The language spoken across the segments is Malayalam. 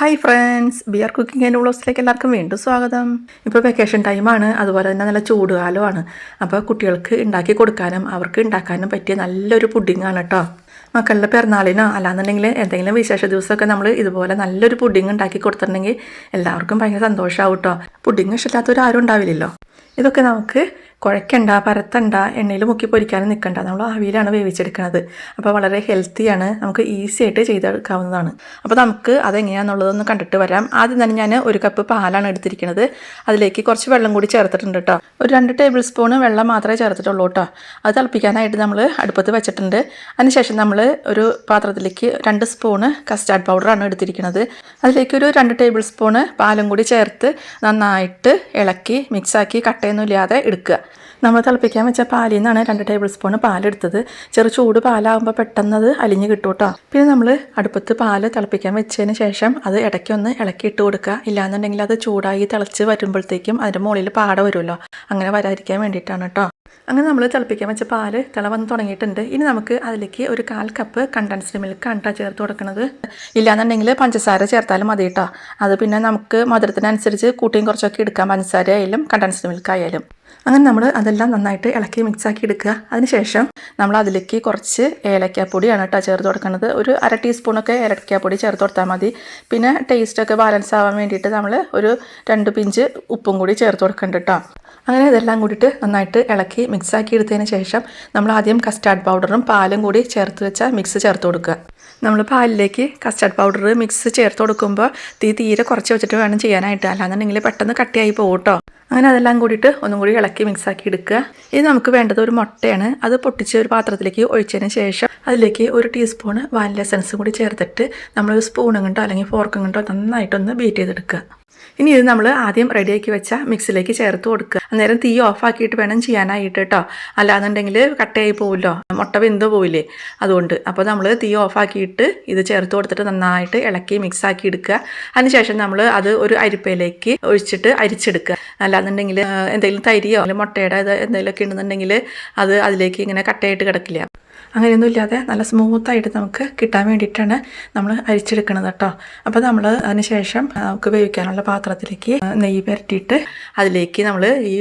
Hi friends B R cooking and വ്ളോഗ്സിലേക്ക് എല്ലാവർക്കും വീണ്ടും സ്വാഗതം. ഇപ്പോൾ വെക്കേഷൻ ടൈമാണ് അതുപോലെ തന്നെ നല്ല ചൂടുകാലമാണ്. അപ്പോൾ കുട്ടികൾക്ക് ഉണ്ടാക്കി കൊടുക്കാനും അവർക്ക് ഉണ്ടാക്കാനും പറ്റിയ നല്ലൊരു പുഡിങ്ങാണ് കേട്ടോ മക്കളുടെ പിറന്നാളിനോ അല്ലാന്നുണ്ടെങ്കിൽ എന്തെങ്കിലും വിശേഷ ദിവസമൊക്കെ നമ്മൾ ഇതുപോലെ നല്ലൊരു പുഡിങ് ഉണ്ടാക്കി കൊടുത്തിട്ടുണ്ടെങ്കിൽ എല്ലാവർക്കും ഭയങ്കര സന്തോഷമാവും കേട്ടോ പുഡിങ് ഇഷ്ടമില്ലാത്തവരാരും ഉണ്ടാവില്ലല്ലോ. ഇതൊക്കെ നമുക്ക് കുഴക്കണ്ട പരത്തണ്ട എണ്ണയിൽ മുക്കി പൊരിക്കാനും നിൽക്കണ്ട നമ്മൾ ആവിയിലാണ് വേവിച്ചെടുക്കുന്നത്. അപ്പോൾ വളരെ ഹെൽത്തിയാണ് നമുക്ക് ഈസി ആയിട്ട് ചെയ്തെടുക്കാവുന്നതാണ്. അപ്പോൾ നമുക്ക് അതെങ്ങനെയാണെന്നുള്ളതൊന്ന് കണ്ടിട്ട് വരാം. ആദ്യം തന്നെ ഞാൻ ഒരു കപ്പ് പാലാണ് എടുത്തിരിക്കുന്നത്. അതിലേക്ക് കുറച്ച് വെള്ളം കൂടി ചേർത്തിട്ടുണ്ട് കേട്ടോ. ഒരു രണ്ട് ടേബിൾ സ്പൂൺ വെള്ളം മാത്രമേ ചേർത്തിട്ടുള്ളൂ കേട്ടോ. അത് തിളപ്പിക്കാനായിട്ട് നമ്മൾ അടുപ്പത്ത് വെച്ചിട്ടുണ്ട്. അതിനുശേഷം നമ്മൾ ഒരു പാത്രത്തിലേക്ക് രണ്ട് സ്പൂണ് കസ്റ്റാർഡ് പൗഡറാണ് എടുത്തിരിക്കുന്നത്. അതിലേക്ക് ഒരു രണ്ട് ടേബിൾ സ്പൂണ് പാലും കൂടി ചേർത്ത് നന്നായിട്ട് ഇളക്കി മിക്സാക്കി കട്ടയൊന്നും ഇല്ലാതെ എടുക്കുക. നമ്മൾ തിളപ്പിക്കാൻ വെച്ച പാലിൽ നിന്നാണ് രണ്ട് ടേബിൾ സ്പൂൺ പാലെടുത്തത്. ചെറു ചൂട് പാലാകുമ്പോൾ പെട്ടെന്ന് അത് അലിഞ്ഞ് കിട്ടും കേട്ടോ പിന്നെ നമ്മൾ അടുപ്പത്ത് പാൽ തിളപ്പിക്കാൻ വെച്ചതിന് ശേഷം അത് ഇടയ്ക്കൊന്ന് ഇളക്കി ഇട്ട് കൊടുക്കുക. ഇല്ലാന്നുണ്ടെങ്കിൽ അത് ചൂടായി തിളച്ച് വരുമ്പോഴത്തേക്കും അതിന്റെ മുകളിൽ പാട വരുമല്ലോ. അങ്ങനെ വരാതിരിക്കാൻ വേണ്ടിയിട്ടാണ് കേട്ടോ അങ്ങനെ നമ്മൾ തിളപ്പിക്കാൻ വെച്ച പാൽ തിള വന്ന് തുടങ്ങിയിട്ടുണ്ട്. ഇനി നമുക്ക് അതിലേക്ക് ഒരു കാൽ കപ്പ് കണ്ടൻസ്ഡ് മിൽക്ക് കണ്ട ചേർത്ത് കൊടുക്കുന്നത് ഇല്ലാന്നുണ്ടെങ്കിൽ പഞ്ചസാര ചേർത്താലും മതി കേട്ടോ അത് പിന്നെ നമുക്ക് മധുരത്തിനനുസരിച്ച് കൂട്ടിയും കുറച്ചൊക്കെ എടുക്കാം. പഞ്ചസാര ആയാലും കണ്ടൻസ്ഡ് മിൽക്ക് ആയാലും. അങ്ങനെ നമ്മൾ അതെല്ലാം നന്നായിട്ട് ഇളക്കി മിക്സാക്കി എടുക്കുക. അതിനുശേഷം നമ്മൾ അതിലേക്ക് കുറച്ച് ഏലക്കാപ്പൊടിയാണ് കേട്ടോ ചേർത്ത് കൊടുക്കുന്നത്. ഒരു അര ടീസ്പൂണൊക്കെ ഏലക്കാപ്പൊടി ചേർത്ത് കൊടുത്താൽ മതി. പിന്നെ ടേസ്റ്റൊക്കെ ബാലൻസ് ആവാൻ വേണ്ടിയിട്ട് നമ്മൾ ഒരു രണ്ട് പിഞ്ച് ഉപ്പും കൂടി ചേർത്ത് കൊടുക്കുന്നുണ്ട് കേട്ടോ അങ്ങനെ ഇതെല്ലാം കൂടിയിട്ട് നന്നായിട്ട് ഇളക്കി മിക്സാക്കി എടുത്തതിന് ശേഷം നമ്മൾ ആദ്യം കസ്റ്റാർഡ് പൗഡറും പാലും കൂടി ചേർത്ത് വെച്ച മിക്സ് ചേർത്ത് കൊടുക്കുക. നമ്മൾ പാലിലേക്ക് കസ്റ്റാർഡ് പൗഡർ മിക്സ് ചേർത്ത് കൊടുക്കുമ്പോൾ തീ തീരെ കുറച്ച് വെച്ചിട്ട് വേണം ചെയ്യാനായിട്ട്. അല്ലാന്നുണ്ടെങ്കിൽ പെട്ടെന്ന് കട്ടിയായി പോകും കേട്ടോ അങ്ങനെ അതെല്ലാം കൂടിയിട്ട് ഒന്നും കൂടി ഇളക്കി മിക്സാക്കി എടുക്കുക. ഇനി നമുക്ക് വേണ്ടത് ഒരു മുട്ടയാണ്. അത് പൊട്ടിച്ച് ഒരു പാത്രത്തിലേക്ക് ഒഴിച്ചതിന് ശേഷം അതിലേക്ക് ഒരു ടീസ്പൂണ് വാനില എസൻസും കൂടി ചേർത്തിട്ട് നമ്മളൊരു സ്പൂണും കൊണ്ടോ അല്ലെങ്കിൽ ഫോർക്കും കൊണ്ടോ നന്നായിട്ടൊന്ന് ബീറ്റ് ചെയ്തെടുക്കുക. ഇനി ഇത് നമ്മൾ ആദ്യം റെഡിയാക്കി വെച്ച മിക്സിലേക്ക് ചേർത്ത് കൊടുക്കുക. അന്നേരം തീ ഓഫാക്കിയിട്ട് വേണം ചെയ്യാനായിട്ട് കേട്ടോ അല്ലാന്നുണ്ടെങ്കിൽ കട്ടയായി പോവില്ലോ. മുട്ട വെന്ത് പോവില്ലേ? അതുകൊണ്ട്. അപ്പോൾ നമ്മൾ തീ ഓഫാക്കിയിട്ട് ഇത് ചേർത്ത് കൊടുത്തിട്ട് നന്നായിട്ട് ഇളക്കി മിക്സ് ആക്കി എടുക്കുക. അതിനുശേഷം നമ്മൾ അത് ഒരു അരിപ്പയിലേക്ക് ഒഴിച്ചിട്ട് അരിച്ചെടുക്കുക. അല്ലാന്നുണ്ടെങ്കിൽ എന്തെങ്കിലും തരിയോ? അല്ലെങ്കിൽ മുട്ടയുടെ എന്തെങ്കിലുമൊക്കെ ഉണ്ടെന്നുണ്ടെങ്കിൽ അത് അതിലേക്ക് ഇങ്ങനെ കട്ടയായിട്ട് കിടക്കില്ല. അങ്ങനെയൊന്നും ഇല്ലാതെ നല്ല സ്മൂത്തായിട്ട് നമുക്ക് കിട്ടാൻ വേണ്ടിയിട്ടാണ് നമ്മൾ അരിച്ചെടുക്കുന്നത് കേട്ടോ. അപ്പോൾ നമ്മൾ അതിന് ശേഷം നമുക്ക് വേവിക്കാനുള്ള പാത്രത്തിലേക്ക് നെയ്യ് പുരട്ടിയിട്ട് അതിലേക്ക് നമ്മൾ ഈ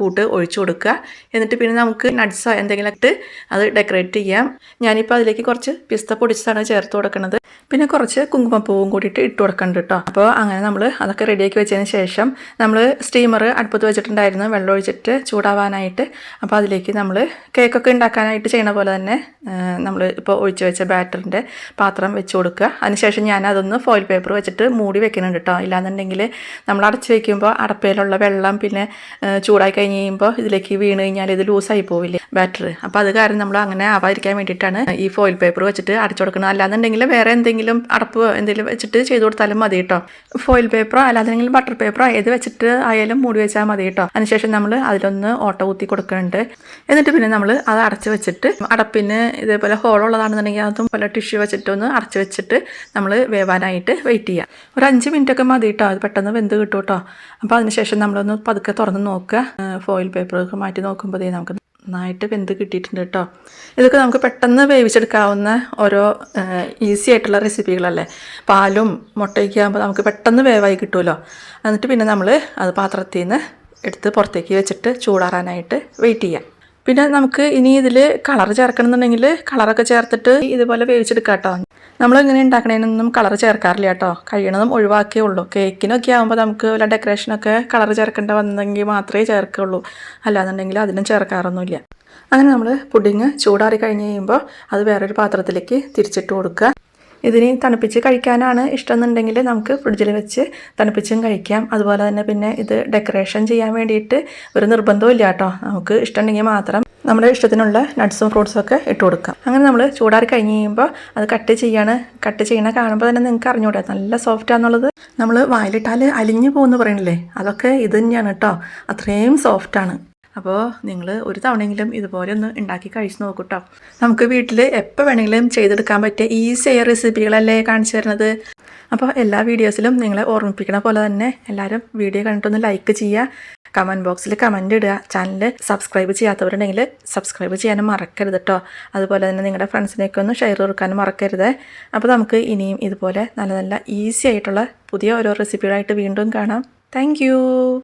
കൂട്ട് ഒഴിച്ചു കൊടുക്കുക. എന്നിട്ട് പിന്നെ നമുക്ക് നട്ട്സോ എന്തെങ്കിലും ഇട്ട് അത് ഡെക്കറേറ്റ് ചെയ്യാം. ഞാനിപ്പോൾ അതിലേക്ക് കുറച്ച് പിസ്ത പൊടിച്ചതാണ് ചേർത്ത് കൊടുക്കുന്നത്. പിന്നെ കുറച്ച് കുങ്കുമപ്പൂവും കൂടിയിട്ട് ഇട്ട് കൊടുക്കുന്നുണ്ട് കേട്ടോ. അപ്പോൾ അങ്ങനെ നമ്മൾ അതൊക്കെ റെഡിയാക്കി വെച്ചതിന് ശേഷം നമ്മൾ സ്റ്റീമർ അടുപ്പത്ത് വെച്ചിട്ടുണ്ടായിരുന്നു. വെള്ളം ഒഴിച്ചിട്ട് ചൂടാവാനായിട്ട്. അപ്പോൾ അതിലേക്ക് നമ്മൾ കേക്കൊക്കെ ഉണ്ടാക്കാനായിട്ട് ചെയ്യണ പോലെ തന്നെ നമ്മൾ ഇപ്പോൾ ഒഴിച്ചു വെച്ച ബാറ്ററിന്റെ പാത്രം വെച്ച് കൊടുക്കുക. അതിനുശേഷം ഞാൻ അതൊന്ന് ഫോയിൽ പേപ്പർ വെച്ചിട്ട് മൂടി വെക്കുന്നുണ്ട് കേട്ടോ ഇല്ലാന്നുണ്ടെങ്കിൽ നമ്മൾ അടച്ച് വെക്കുമ്പോൾ അടപ്പയിലുള്ള വെള്ളം പിന്നെ ചൂടായി കഴിഞ്ഞ് കഴിയുമ്പോൾ ഇതിലേക്ക് വീണ് കഴിഞ്ഞാൽ ഇത് ലൂസായി പോവില്ലേ ബാറ്റർ അപ്പോൾ അത് കാരണം നമ്മൾ അങ്ങനെ ആവാതിരിക്കാൻ വേണ്ടിയിട്ടാണ് ഈ ഫോയിൽ പേപ്പർ വെച്ചിട്ട് അടച്ചു കൊടുക്കുന്നത്. അല്ലാന്നുണ്ടെങ്കിൽ വേറെ എന്തെങ്കിലും അടപ്പ് എന്തെങ്കിലും വെച്ചിട്ട് ചെയ്ത് കൊടുത്താലും മതി കേട്ടോ ഫോയിൽ പേപ്പറോ അല്ലാന്നുണ്ടെങ്കിൽ ബട്ടർ പേപ്പറോ ഏത് വെച്ചിട്ട് ആയാലും മൂടി വെച്ചാൽ മതി കേട്ടോ അതിനുശേഷം നമ്മൾ അതിലൊന്ന് ഓട്ട കുത്തി കൊടുക്കുന്നുണ്ട്. എന്നിട്ട് പിന്നെ നമ്മൾ അത് അടച്ച് വെച്ചിട്ട് അടപ്പിന് ഇതേപോലെ ഹോളുള്ളതാണെന്നുണ്ടെങ്കിൽ അതും പോലെ ടിഷ്യൂ വെച്ചിട്ടൊന്ന് അടച്ച് വെച്ചിട്ട് നമ്മൾ വേവാനായിട്ട് വെയിറ്റ് ചെയ്യുക ഒരു അഞ്ച് മിനിറ്റ് ഒക്കെ മതി കേട്ടോ അത് പെട്ടെന്ന് വെന്ത് കിട്ടും കേട്ടോ അപ്പോൾ അതിനുശേഷം നമ്മളൊന്ന് പതുക്കെ തുറന്ന് നോക്കുക. ഫോയിൽ പേപ്പറൊക്കെ മാറ്റി നോക്കുമ്പോഴേ നമുക്ക് നന്നായിട്ട് വെന്ത് കിട്ടിയിട്ടുണ്ട് കേട്ടോ. ഇതൊക്കെ നമുക്ക് പെട്ടെന്ന് വേവിച്ചെടുക്കാവുന്ന ഓരോ ഈസി ആയിട്ടുള്ള റെസിപ്പികളല്ലേ പാലും മുട്ടയൊക്കെ ആകുമ്പോൾ നമുക്ക് പെട്ടെന്ന് വേവായി കിട്ടുമല്ലോ എന്നിട്ട് പിന്നെ നമ്മൾ അത് പാത്രത്തിൽ നിന്ന് എടുത്ത് പുറത്തേക്ക് വെച്ചിട്ട് ചൂടാറാനായിട്ട് വെയിറ്റ് ചെയ്യാം. പിന്നെ നമുക്ക് ഇനി ഇതിൽ കളർ ചേർക്കണമെന്നുണ്ടെങ്കിൽ കളറൊക്കെ ചേർത്തിട്ട് ഇതുപോലെ വേവിച്ചെടുക്കാം കേട്ടോ നമ്മൾ ഇങ്ങനെ ഉണ്ടാക്കണതിനൊന്നും കളർ ചേർക്കാറില്ല കേട്ടോ. കഴിയണതും ഒഴിവാക്കിയേ ഉള്ളൂ കേക്കിനൊക്കെ ആകുമ്പോൾ നമുക്ക് വല്ല ഡെക്കറേഷനൊക്കെ കളർ ചേർക്കേണ്ട വന്നെങ്കിൽ മാത്രമേ ചേർക്കുള്ളൂ അല്ലാന്നുണ്ടെങ്കിൽ അതിനും ചേർക്കാറൊന്നുമില്ല. അങ്ങനെ നമ്മൾ പുഡിങ് ചൂടാറി കഴിഞ്ഞ് കഴിയുമ്പോൾ അത് വേറൊരു പാത്രത്തിലേക്ക് തിരിച്ചിട്ട് കൊടുക്കുക. ഇതിന് തണുപ്പിച്ച് കഴിക്കാനാണ് ഇഷ്ടമെന്നുണ്ടെങ്കിൽ നമുക്ക് ഫ്രിഡ്ജിൽ വെച്ച് തണുപ്പിച്ചും കഴിക്കാം. അതുപോലെ തന്നെ പിന്നെ ഇത് ഡെക്കറേഷൻ ചെയ്യാൻ വേണ്ടിയിട്ട് ഒരു നിർബന്ധവും ഇല്ല കേട്ടോ. നമുക്ക് ഇഷ്ടമുണ്ടെങ്കിൽ മാത്രം നമ്മുടെ ഇഷ്ടത്തിനുള്ള നട്ട്സും ഫ്രൂട്ട്സും ഒക്കെ ഇട്ട് കൊടുക്കാം. അങ്ങനെ നമ്മൾ ചൂടാറി കഴിഞ്ഞ് കഴിയുമ്പോൾ അത് കട്ട് ചെയ്യാണ്. കട്ട് ചെയ്യണ കാണുമ്പോൾ തന്നെ നിങ്ങൾക്ക് അറിഞ്ഞൂടെ നല്ല സോഫ്റ്റ് ആണെന്നുള്ളത്. നമ്മൾ വായിലിട്ടാൽ അലിഞ്ഞു പോകുമെന്ന് പറയണില്ലേ? അതൊക്കെ ഇത് തന്നെയാണ് കേട്ടോ. അത്രയും സോഫ്റ്റാണ് അപ്പോൾ നിങ്ങൾ ഒരു തവണയെങ്കിലും ഇതുപോലെ ഒന്ന് ഉണ്ടാക്കി കഴിച്ച് നോക്കൂട്ടോ. നമുക്ക് വീട്ടിൽ എപ്പോൾ വേണമെങ്കിലും ചെയ്തെടുക്കാൻ പറ്റിയ ഈസിയായ റെസിപ്പികളല്ലേ കാണിച്ചു തരുന്നത്? അപ്പോൾ എല്ലാ വീഡിയോസിലും നിങ്ങളെ ഓർമ്മിപ്പിക്കണ പോലെ തന്നെ എല്ലാവരും വീഡിയോ കണ്ടിട്ടൊന്ന് ലൈക്ക് ചെയ്യുക. കമന്റ് ബോക്സിൽ കമന്റ് ഇടുക. ചാനൽ സബ്സ്ക്രൈബ് ചെയ്യാത്തവരുണ്ടെങ്കിൽ സബ്സ്ക്രൈബ് ചെയ്യാനും മറക്കരുത് കേട്ടോ അതുപോലെ തന്നെ നിങ്ങളുടെ ഫ്രണ്ട്സിനെയൊക്കെ ഒന്ന് ഷെയർ കൊടുക്കാനും മറക്കരുത്. അപ്പോൾ നമുക്ക് ഇനിയും ഇതുപോലെ നല്ല നല്ല ഈസി ആയിട്ടുള്ള പുതിയ ഓരോ റെസിപ്പികളായിട്ട് വീണ്ടും കാണാം. താങ്ക്